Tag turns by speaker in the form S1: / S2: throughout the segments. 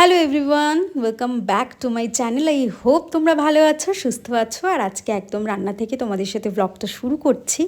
S1: Hello everyone welcome back to my channel I hope তোমরা ভালো আছো, সুস্থ আছো। আর আজকে একদম রান্না থেকে তোমাদের সাথে ব্লগটা শুরু করছি।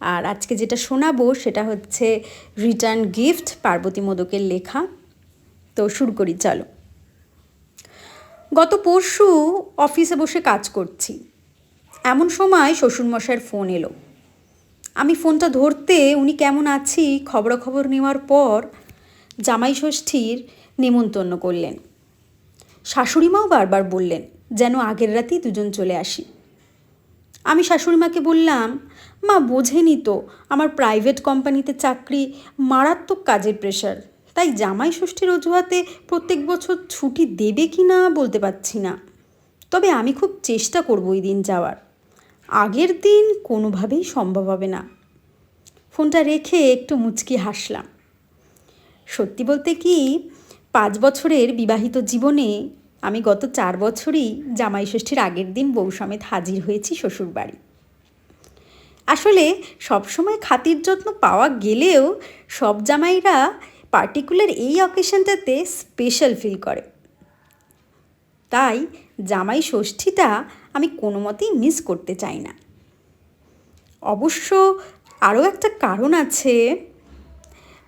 S1: আর আজকে যেটা শোনাবো, সেটা হচ্ছে রিটার্ন গিফট পার্বতী মোদকের লেখা। তো শুরু করি, চলো। গত পরশু অফিসে বসে কাজ করছি। এমন সময় শ্বশুরমশাইয়ের ফোন এলো। আমি ফোনটা ধরতে উনি কেমন আছি, খবরাখবর নেওয়ার পর জামাই ষষ্ঠীর নেমন্তন্ন করলেন। শাশুড়িমাও বারবার বললেন, যেন আগের রাতেই দুজন চলে আসি। আমি শাশুড়িমাকে বললাম, মা, বোঝেনি তো, আমার প্রাইভেট কোম্পানিতে চাকরি মারাত্মক কাজের প্রেশার তাই জামাই ষষ্ঠীর অজুহাতে প্রত্যেক বছর ছুটি দেবে কি না বলতে পারছি না। তবে আমি খুব চেষ্টা করব ওই দিন যাওয়ার। আগের দিন কোনোভাবেই সম্ভব হবে না। ফোনটা রেখে একটু মুচকি হাসলাম। সত্যি বলতে কি পাঁচ বছরের বিবাহিত জীবনে আমি গত চার বছরই জামাই ষষ্ঠীর আগের দিন বউ সমেত হাজির হয়েছি শ্বশুরবাড়ি। আসলে সবসময় খাতির যত্ন পাওয়া গেলেও সব জামাইরা পার্টিকুলার এই অকেশনটাতে স্পেশাল ফিল করে। তাই জামাই ষষ্ঠীটা আমি কোনো মতেই মিস করতে চাই না। অবশ্য আরও একটা কারণ আছে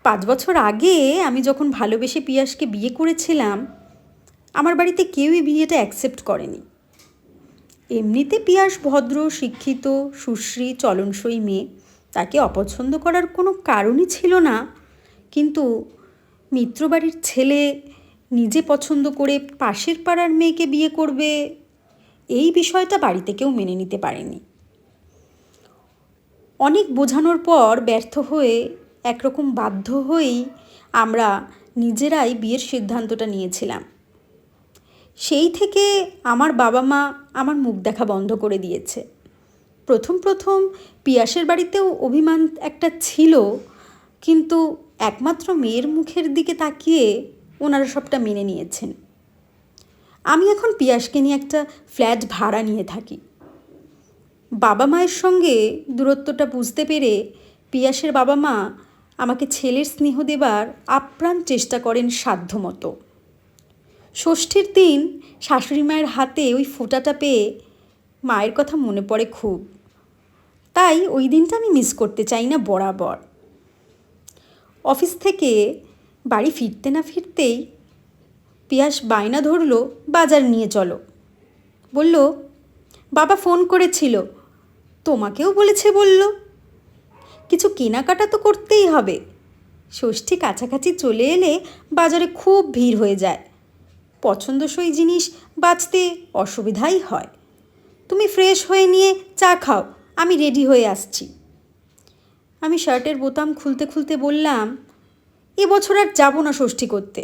S1: পাঁচ বছর আগে আমি যখন ভালোবেসে পিয়াসকে বিয়ে করেছিলাম, আমার বাড়িতে কেউই বিয়েটা অ্যাকসেপ্ট করেনি। এমনিতে পিয়াস ভদ্র, শিক্ষিত, সুশ্রী, চলনসই মেয়ে। তাকে অপছন্দ করার কোনো কারণই ছিল না। কিন্তু মিত্রবাড়ির ছেলে নিজে পছন্দ করে পাশের পাড়ার মেয়েকে বিয়ে করবে, এই বিষয়টা বাড়িতে কেউ মেনে নিতে পারেনি। অনেক বোঝানোর পর ব্যর্থ হয়ে একরকম বাধ্য হয়েই আমরা নিজেরাই বিয়ের সিদ্ধান্তটা নিয়েছিলাম। সেই থেকে আমার বাবা মা আমার মুখ দেখা বন্ধ করে দিয়েছে। প্রথম প্রথম পিয়াসের বাড়িতেও অভিমান একটা ছিল, কিন্তু একমাত্র মেয়ের মুখের দিকে তাকিয়ে ওনারা সবটা মেনে নিয়েছেন। আমি এখন পিয়াসকে নিয়ে একটা ফ্ল্যাট ভাড়া নিয়ে থাকি। বাবা মায়ের সঙ্গে দূরত্বটা বুঝতে পেরে পিয়াসের বাবা মা আমাকে ছেলের স্নেহ দেবার আপ্রাণ চেষ্টা করেন সাধ্যমতো ষষ্ঠীর দিন শাশুড়ি মায়ের হাতে ওই ফোঁটাটা পেয়ে মায়ের কথা মনে পড়ে খুব। তাই ওই দিনটা আমি মিস করতে চাই না বরাবর। অফিস থেকে বাড়ি ফিরতে না ফিরতেই পিয়াস বায়না ধরলো, বাজার নিয়ে চলো। বলল, বাবা ফোন করেছিল, তোমাকেও বলেছে বলল। কিছু কেনাকাটা তো করতেই হবে। ষষ্ঠী কাছাকাছি চলে এলে বাজারে খুব ভিড় হয়ে যায়। পছন্দসই জিনিস বাঁচতে অসুবিধাই হয়। তুমি ফ্রেশ হয়ে নিয়ে চা খাও, আমি রেডি হয়ে আসছি। আমি শার্টের বোতাম খুলতে খুলতে বললাম এবছর আর যাব না ষষ্ঠী করতে।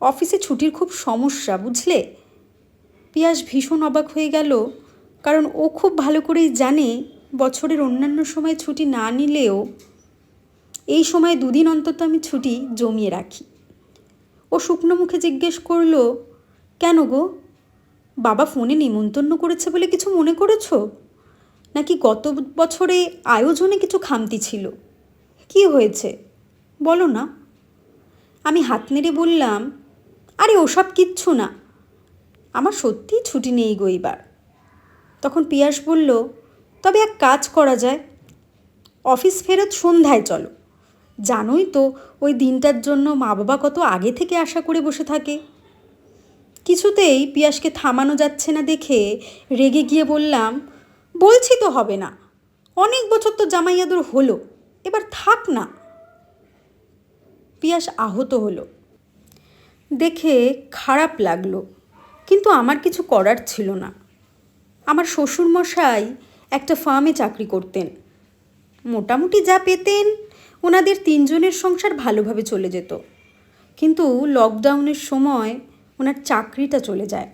S1: অফিসে ছুটির খুব সমস্যা, বুঝলে? পিয়াস ভীষণ অবাক হয়ে গেল, কারণ ও খুব ভালো করেই জানে বছরের অন্যান্য সময় ছুটি না নিলেও এই সময় দুদিন অন্তত আমি ছুটি জমিয়ে রাখি। ও শুকনো মুখে জিজ্ঞেস করল, কেন গো? বাবা ফোনে নিমন্তন্ন করেছে বলে কিছু মনে করেছ? নাকি গত বছরে আয়োজনে কিছু খামতি ছিল? কি হয়েছে? বলো না। আমি হাত নেড়ে বললাম, আরে ওসব কিচ্ছু না। আমার সত্যিই ছুটি নেই গো এবার। তখন পিয়াস বলল তবে এক কাজ করা যায়। অফিস ফেরত সন্ধ্যায় চলো। জানোই তো, ওই দিনটার জন্য মা বাবা কত আগে থেকে আশা করে বসে থাকে। কিছুতেই পিয়াসকে থামানো যাচ্ছে না দেখে রেগে গিয়ে বললাম, বলছি তো হবে না। অনেক বছর তো জামাইয়াদুর হলো, এবার থাক না। পিয়াস আহত হলো। দেখে খারাপ লাগল, কিন্তু আমার কিছু করার ছিল না। আমার শ্বশুরমশাই একটা ফার্মে চাকরি করতেন। মোটামুটি যা পেতেন, ওনাদের তিনজনের সংসার ভালোভাবে চলে যেত। কিন্তু লকডাউনের সময় ওনার চাকরিটা চলে যায়।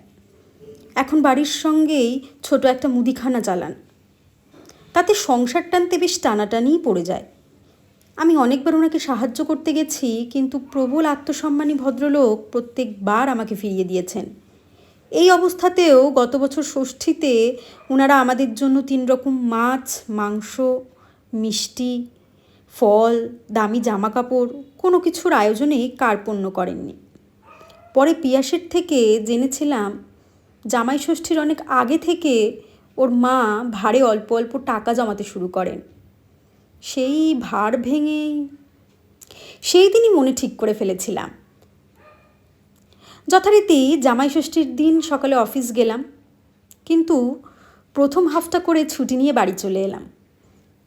S1: এখন বাড়ির সঙ্গেই ছোট একটা মুদিখানা চালান। তাতে সংসার টানতে বেশ টানাটানিই পড়ে যায়। আমি অনেকবার ওনাকে সাহায্য করতে গেছি, কিন্তু প্রবল আত্মসম্মানী ভদ্রলোক প্রত্যেকবার আমাকে ফিরিয়ে দিয়েছেন। এই অবস্থাতেও গত বছর ষষ্ঠীতে ওনারা আমাদের জন্য তিন রকম মাছ, মাংস, মিষ্টি, ফল, দামি জামা কাপড় কোনো কিছুর আয়োজনে কার্পণ্য করেননি। পরে পিয়াসের থেকে জেনেছিলাম, জামাই ষষ্ঠীর অনেক আগে থেকে ওর মা ভাড়ে অল্প অল্প টাকা জমাতে শুরু করেন। সেই ভার ভেঙেই, সেই দিনই মনে ঠিক করে ফেলেছিলাম। যথারীতি জামাই ষষ্ঠীর দিন সকালে অফিস গেলাম, কিন্তু প্রথম হাফটা করে ছুটি নিয়ে বাড়ি চলে এলাম।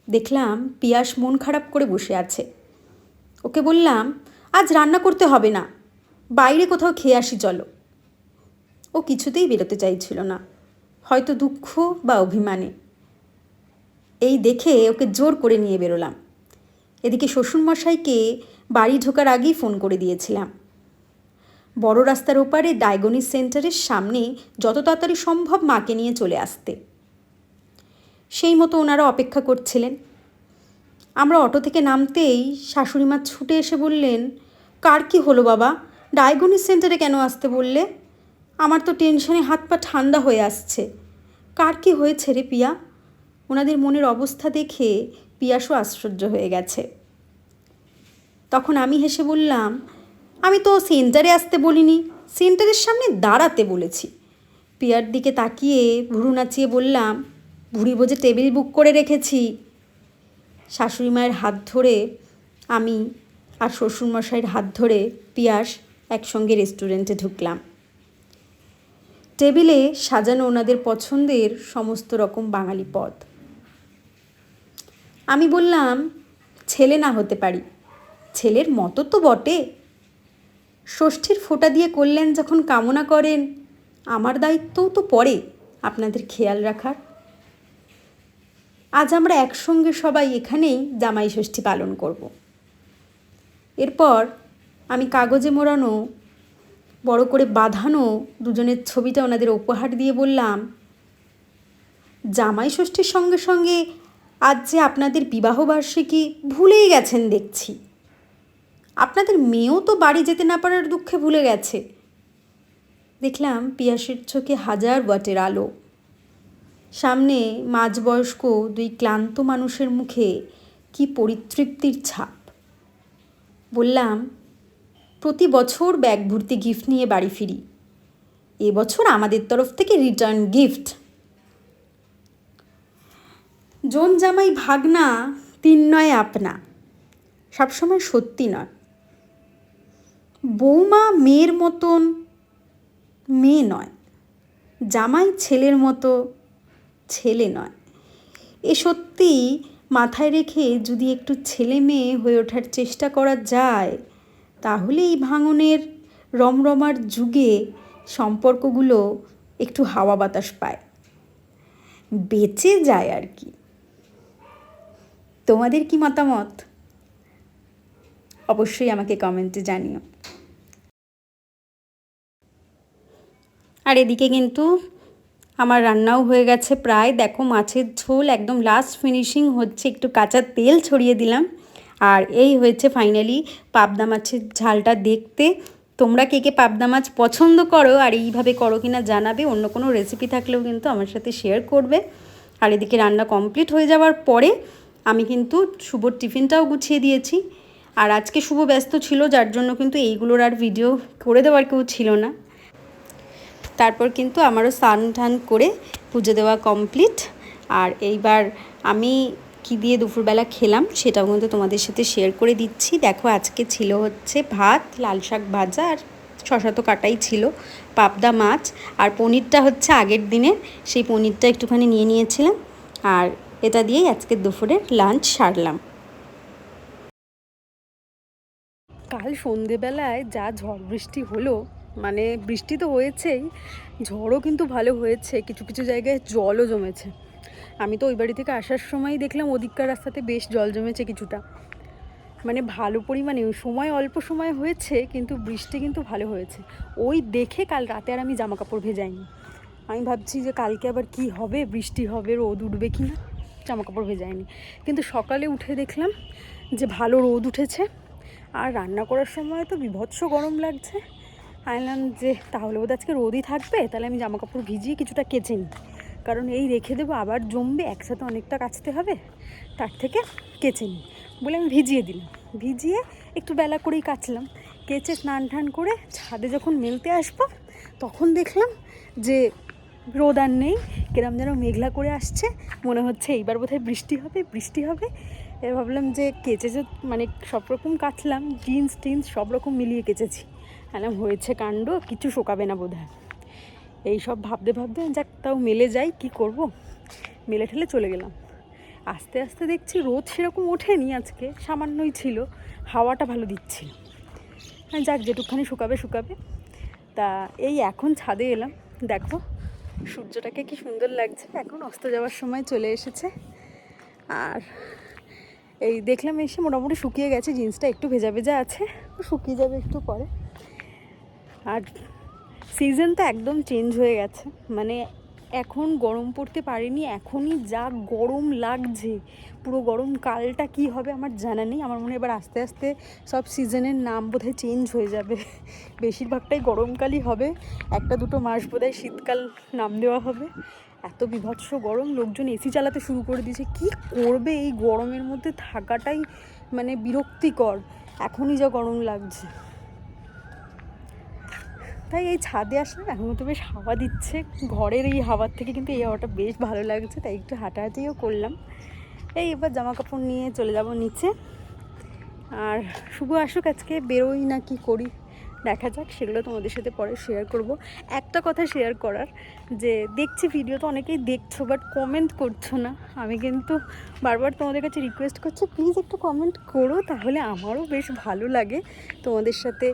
S1: দেখলাম পিয়াস মন খারাপ করে বসে আছে। ওকে বললাম, আজ রান্না করতে হবে না, বাইরে কোথাও খেয়ে আসি, চলো। ও কিছুতেই বেরোতে চাইছিল না, হয়তো দুঃখ বা অভিমানে। এই দেখে ওকে জোর করে নিয়ে বেরোলাম। এদিকে শ্বশুরমশাইকে বাড়ি ঢোকার আগেই ফোন করে দিয়েছিলাম। বড় রাস্তার ওপারে ডায়াগনিস সেন্টারের সামনে যত তাড়াতাড়ি সম্ভব মাকে নিয়ে চলে আসতে। সেই মতো ওনারা অপেক্ষা করছিলেন। আমরা অটো থেকে নামতেই শাশুড়ি মা ছুটে এসে বললেন, কার কি হলো বাবা? ডায়াগনিস সেন্টারে কেন আসতে বললে? আমার তো টেনশনে হাত পা ঠান্ডা হয়ে আসছে। কার কি হয়েছে রে পিয়া? ওনাদের মনের অবস্থা দেখে পিয়াসও আশ্চর্য হয়ে গেছে। তখন আমি হেসে বললাম আমি তো সেন্টারে আসতে বলিনি, সেন্টারের সামনে দাঁড়াতে বলেছি। পিয়ার দিকে তাকিয়ে ভুরু নাচিয়ে বললাম, ভুড়ি বোঝে টেবিল বুক করে রেখেছি। শাশুড়ি মায়ের হাত ধরে আমি আর শ্বশুরমশাইয়ের হাত ধরে পিয়াস একসঙ্গে রেস্টুরেন্টে ঢুকলাম। টেবিলে সাজানো ওনাদের পছন্দের সমস্ত রকম বাঙালি পদ। আমি বললাম, ছেলে না হতে পারি। ছেলের মতো তো বটে। ষষ্ঠীর ফোঁটা দিয়ে করলেন যখন কামনা করেন, আমার দায়িত্বও তো পড়ে আপনাদের খেয়াল রাখার। আজ আমরা একসঙ্গে সবাই এখানেই জামাই ষষ্ঠী পালন করব। এরপর আমি কাগজে মোড়ানো, বড় করে বাঁধানো দুজনের ছবিটা ওনাদের উপহার দিয়ে বললাম, জামাই ষষ্ঠীর সঙ্গে সঙ্গে আজ যে আপনাদের বিবাহবার্ষিকী ভুলেই গেছেন দেখছি। আপনাদের মেয়েও তো বাড়ি যেতে না পারার দুঃখে ভুলে গেছে। দেখলাম পিয়াসের চোখে হাজার ওয়াটের আলো। সামনে মাঝবয়স্ক দুই ক্লান্ত মানুষের মুখে কি পরিতৃপ্তির ছাপ। বললাম, প্রতি বছর ব্যাগ ভর্তি গিফট নিয়ে বাড়ি ফিরি। এবছর আমাদের তরফ থেকে রিটার্ন গিফট জন জামাই ভাগনা, তিন নয় আপনা। সবসময় সত্যি নয়। বৌমা মেয়ের মতন মেয়ে নয়, জামাই ছেলের মতো ছেলে নয়। এ সত্যি মাথায় রেখে যদি একটু ছেলে মেয়ে হয়ে ওঠার চেষ্টা করা যায়, তাহলে এই ভাঙনের রমরমার যুগে সম্পর্কগুলো একটু হাওয়া বাতাস পায়। বেঁচে যায় আর কি। তোমাদের কি মতামত? অবশ্যই আমাকে কমেন্টে জানিও। আর এদিকে কিন্তু আমার রান্নাও হয়ে গেছে প্রায়। দেখো মাছের ঝোল একদম লাস্ট ফিনিশিং হচ্ছে, একটু কাঁচা তেল ছড়িয়ে দিলাম। আর এই হয়েছে ফাইনালি পাবদা মাছের ঝালটা দেখতে। তোমরা কে কে পাবদা মাছ পছন্দ করো আর এইভাবে করো কি না জানাবে, অন্য কোনো রেসিপি থাকলেও কিন্তু আমার সাথে শেয়ার করবে। আর এদিকে রান্না কমপ্লিট হয়ে যাওয়ার পরে আমি কিন্তু শুভর টিফিনটাও গুছিয়ে দিয়েছি। আর আজকে শুভ ব্যস্ত ছিল, যার জন্য কিন্তু এইগুলোর আর ভিডিও করে দেওয়ার কেউ ছিল না। তারপর কিন্তু আমারও স্নান টান করে পুজো দেওয়া কমপ্লিট আর এইবার আমি কি দিয়ে দুপুরবেলা খেলাম সেটাও কিন্তু তোমাদের সাথে শেয়ার করে দিচ্ছি। দেখো আজকে ছিল হচ্ছে ভাত, লাল শাক ভাজা আর শশা তো কাটাই ছিল, পাবদা মাছ আর পনিরটা হচ্ছে আগের দিনের সেই পনিরটা একটুখানি নিয়ে নিয়েছিলাম। আর এটা দিয়েই আজকে দুপুরের লাঞ্চ সারলাম।
S2: কাল সন্ধেবেলায় যা ঝড় বৃষ্টি হলো মানে বৃষ্টি তো হয়েছেই, ঝড়ও কিন্তু ভালো হয়েছে, কিছু কিছু জায়গায় জলও জমেছে। আমি তো ওই বাড়ি থেকে আসার সময় দেখলাম ওদিককার রাস্তাতে বেশ জল জমেছে কিছুটা। মানে ভালো পরিমাণে, ওই সময় অল্প সময় হয়েছে, কিন্তু বৃষ্টি কিন্তু ভালো হয়েছে। ওই দেখে কাল রাতে আর আমি জামা কাপড় ভেজাইনি। আমি ভাবছি যে কালকে আবার কি হবে, বৃষ্টি হবে, রোদ উঠবে কি না জামা কাপড় ভেজাইনি। কিন্তু সকালে উঠে দেখলাম যে ভালো রোদ উঠেছে, আর রান্না করার সময় তো বিভৎস গরম লাগছে। আনলাম যে তাহলে বোধ আজকে রোদই থাকবে, তাহলে আমি জামা কাপড় ভিজিয়ে কিছুটা কেচে নিই। কারণ এই রেখে দেবো, আবার জমবে, একসাথে অনেকটা কাচতে হবে, তার থেকে কেচে নিই। বলে আমি ভিজিয়ে দিলাম। ভিজিয়ে একটু বেলা করেই কাচলাম। কেচে স্নান টান করে ছাদে যখন মেলতে আসব, তখন দেখলাম যে রোদ আর নেই, কিরম যেন মেঘলা করে আসছে। মনে হচ্ছে এইবার বোধহয় বৃষ্টি হবে বৃষ্টি হবে। এ ভাবলাম যে কেচে যে মানে সব রকম কাচলাম, জিন্স টিন্স সব রকম মিলিয়ে কেচেছি। আলাম হয়েছে কাণ্ড, কিছু শোকাবে না বোধহয়। এই সব ভাবতে ভাবতে যাক তাও মেলে যাই কি করব? মেলে ঠেলে চলে গেলাম। আস্তে আস্তে দেখছি রোদ সেরকম ওঠেনি আজকে, সামান্যই ছিল, হাওয়াটা ভালো দিচ্ছিল। হ্যাঁ যাক, যেটুকখানি শুকাবে শুকাবে। তা এই এখন ছাদে এলাম, দেখো, সূর্যটাকে কি সুন্দর লাগছে। এখন অস্ত যাওয়ার সময় চলে এসেছে। আর এই দেখলাম এসে মোটামুটি শুকিয়ে গেছে, জিন্সটা একটু ভেজা ভেজা আছে, শুকিয়ে যাবে একটু পরে। আর সিজন তো একদম চেঞ্জ হয়ে গেছে। মানে এখন গরম পড়তে পারেনি, এখনই যা গরম লাগছে, পুরো গরমকালটা কি হবে আমার জানা নেই। আমার মনে হয় এবার আস্তে আস্তে সব সিজনের নাম বোধহয় চেঞ্জ হয়ে যাবে। বেশিরভাগটাই গরমকালই হবে, একটা দুটো মাস বোধহয় শীতকাল নাম দেওয়া হবে। এত বিভৎস গরম, লোকজন এসি চালাতে শুরু করে দিয়েছে। কি করবে এই গরমের মধ্যে থাকাটাই মানে বিরক্তিকর। এখনই যা গরম লাগছে। তাই এই ছাদে আসলে এখন তো বেশ হাওয়া দিচ্ছে। ঘরের এই হাওয়ার থেকে কিন্তু এই হাওয়াটা বেশ ভালো লাগছে, তাই একটু হাঁটাহাঁটিও করলাম। এই এবার জামা কাপড় নিয়ে চলে যাব নিচে। আর শুভ আসুক আজকে, বেরোই না কি করি। দেখা যাক, সেগুলো তোমাদের সাথে পরে শেয়ার করব। একটা কথা শেয়ার করার, যে দেখছি ভিডিও তো অনেকেই দেখছ বাট কমেন্ট করছ না। আমি কিন্তু বারবার তোমাদের কাছে রিকোয়েস্ট করছি প্লিজ একটু কমেন্ট করো, তাহলে আমারও বেশ ভালো লাগে তোমাদের সাথে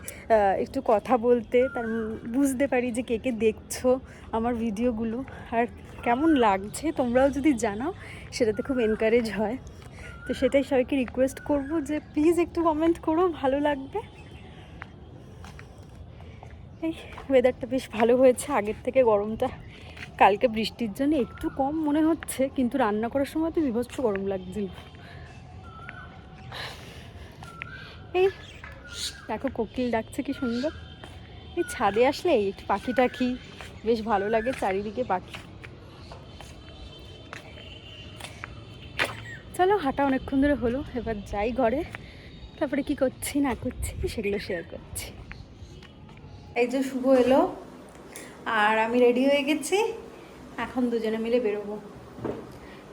S2: একটু কথা বলতে, তার বুঝতে পারি যে কে কে দেখছ আমার ভিডিওগুলো আর কেমন লাগছে তোমরাও যদি জানাও, সেটাতে খুব এনকারেজ হয়। তো সেটাই সবাইকে রিকোয়েস্ট করব যে প্লিজ একটু কমেন্ট করো, ভালো লাগবে। এই ওয়েদারটা বেশ ভালো হয়েছে। আগের থেকে গরমটা কালকে বৃষ্টির জন্য একটু কম মনে হচ্ছে, কিন্তু রান্না করার সময় তো বিভৎস গরম লাগছিল। এই দেখো কোকিল ডাকছে কি সুন্দর। এই ছাদে আসলে একটু পাখি টাখি বেশ ভালো লাগে চারিদিকে পাখি। চলো হাঁটা অনেকক্ষণ ধরে হলো, এবার যাই ঘরে। তারপরে কি করছি না করছি সেগুলো শেয়ার করছি।
S1: এই যে শুভ এলো। আর আমি রেডি হয়ে গেছি। এখন দুজনে মিলে বেরোবো।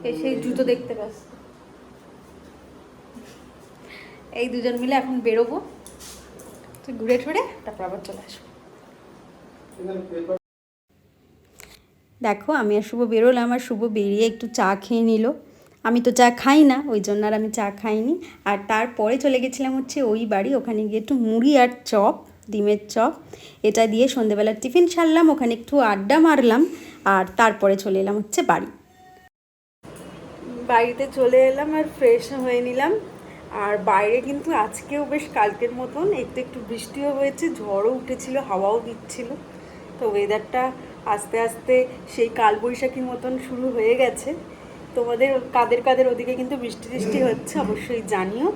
S1: এসে জুতো দেখতে ব্যস্ত এই দুজন মিলে এখন বেরোবো। তো ঘুরে ঠুরে তারপর আবার চলে আসব। দেখো, আমি আর শুভ বেরোলাম আর শুভ বেরিয়ে একটু চা খেয়ে নিল। আমি তো চা খাই না, ওই জন্য আর আমি চা খাইনি। আর তারপরে চলে গেছিলাম হচ্ছে ওই বাড়ি, ওখানে গিয়ে একটু মুড়ি আর চপ ডিমের চপ। এটা দিয়ে সন্ধেবেলার টিফিন সারলাম, ওখানে একটু আড্ডা মারলাম আর তারপরে চলে এলাম হচ্ছে বাড়ি।
S2: বাড়িতে চলে এলাম আর ফ্রেশ হয়ে নিলাম। আর বাইরে কিন্তু আজকেও বেশ কালকের মতন একটু একটু বৃষ্টিও হয়েছে, ঝড়ও উঠেছিল, হাওয়াও দিচ্ছিল। তো ওয়েদারটা আস্তে আস্তে সেই কালবৈশাখীর মতন শুরু হয়ে গেছে। তোমাদের কাদের কাদের ওদিকে কিন্তু বৃষ্টি বৃষ্টি হচ্ছে অবশ্যই জানিও।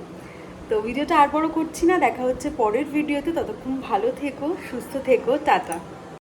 S2: তো ভিডিওটা আর বড় করছি না, দেখা হচ্ছে পরের ভিডিওতে, ততক্ষণ ভালো থেকো, সুস্থ থেকো, টাটা।